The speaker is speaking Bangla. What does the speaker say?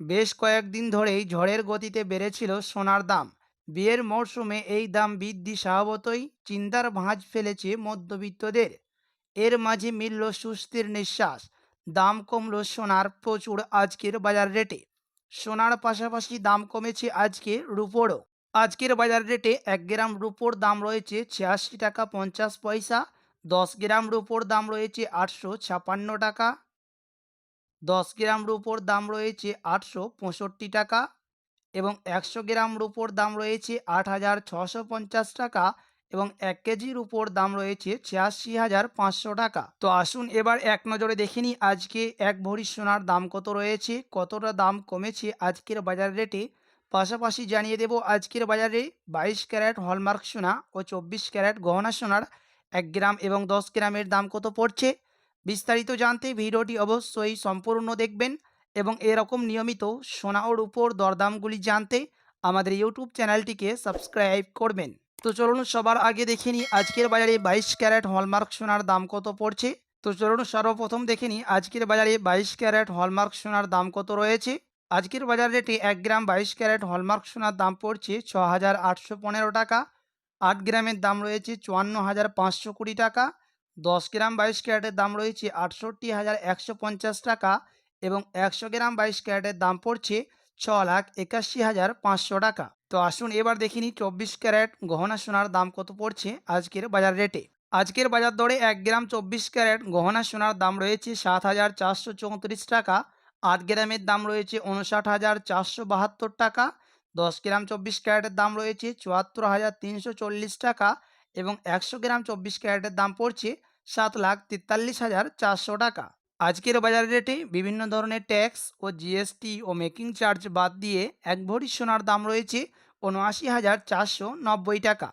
বেশ কয়েকদিন ধরেই ঝড়ের গতিতে বেড়েছিল সোনার দাম। বিয়ের মরশুমে এই দাম বৃদ্ধি স্বভাবতই চিন্তার ভাঁজ ফেলেছে মধ্যবিত্তদের। এর মাঝে মিলল সুস্থির নিঃশ্বাস। দাম কমল সোনার প্রচুর আজকের বাজার রেটে। সোনার পাশাপাশি দাম কমেছে আজকে রুপোরও। আজকের বাজার রেটে এক গ্রাম রুপোর দাম রয়েছে ছিয়াশি টাকা পঞ্চাশ পয়সা, দশ গ্রাম রুপোর দাম রয়েছে আটশো ছাপান্ন টাকা। দশ গ্রাম রুপোর দাম রয়েছে আটশো পঁয়ষট্টি টাকা এবং একশো গ্রাম রুপোর দাম রয়েছে আট হাজার ছশো পঞ্চাশ টাকা এবং এক কেজির উপর দাম রয়েছে ছিয়াশি হাজার পাঁচশো টাকা। তো আসুন এবার এক নজরে দেখে নিই আজকে এক ভরি সোনার দাম কত রয়েছে, কতটা দাম কমেছে আজকের বাজার রেটে। পাশাপাশি জানিয়ে দেব আজকের বাজারে বাইশ ক্যারেট হলমার্ক সোনা ও চব্বিশ ক্যারেট গহনা সোনার এক গ্রাম এবং দশ গ্রামের দাম কত পড়ছে বিস্তারিত জানতে ভিডিওটি অবশ্যই সম্পূর্ণ দেখবেন এবং এরকম নিয়মিত সোনা ও রূপোর দরদামগুলি জানতে আমাদের ইউটিউব চ্যানেলটিকে সাবস্ক্রাইব করবেন। তো চলুন সবার আগে দেখে নিই আজকের বাজারে বাইশ ক্যারেট হলমার্ক সোনার দাম কত পড়ছে। তো চলুন সর্বপ্রথম দেখে নিই আজকের বাজারে বাইশ ক্যারেট হলমার্ক সোনার দাম কত রয়েছে। আজকের বাজার রেটে এক গ্রাম বাইশ ক্যারেট হলমার্ক সোনার দাম পড়ছে ছ হাজার আটশো পনেরো টাকা। আট গ্রামের দাম রয়েছে চুয়ান্ন হাজার পাঁচশো কুড়ি টাকা। দশ গ্রাম বাইশ ক্যারেটের দাম রয়েছে আটষট্টি হাজার একশো পঞ্চাশ টাকা এবং একশো গ্রাম বাইশ ক্যারেটের দাম পড়ছে ছ লাখ একাশি হাজার পাঁচশো টাকা। তো আসুন এবার দেখিনি চব্বিশ ক্যারেট গহনা সোনার দাম কত পড়ছে আজকের বাজার রেটে। আজকের বাজার দরে এক গ্রাম চব্বিশ ক্যারেট গহনা সোনার দাম রয়েছে সাত হাজার চারশো চৌত্রিশ টাকা, আট গ্রামের দাম রয়েছে উনষাট হাজার চারশো বাহাত্তর টাকা, দশ গ্রাম চব্বিশ ক্যারেটের দাম রয়েছে চুয়াত্তর হাজার তিনশো চল্লিশ টাকা এবং একশো গ্রাম চব্বিশ ক্যারেটের দাম পড়ছে সাত লাখ তেতাল্লিশ হাজার চারশো টাকা। আজকের বাজার রেটে বিভিন্ন ধরনের ট্যাক্স ও জিএসটি ও মেকিং চার্জ বাদ দিয়ে এক ভরি সোনার দাম রয়েছে উনআশি হাজার চারশো নব্বই টাকা।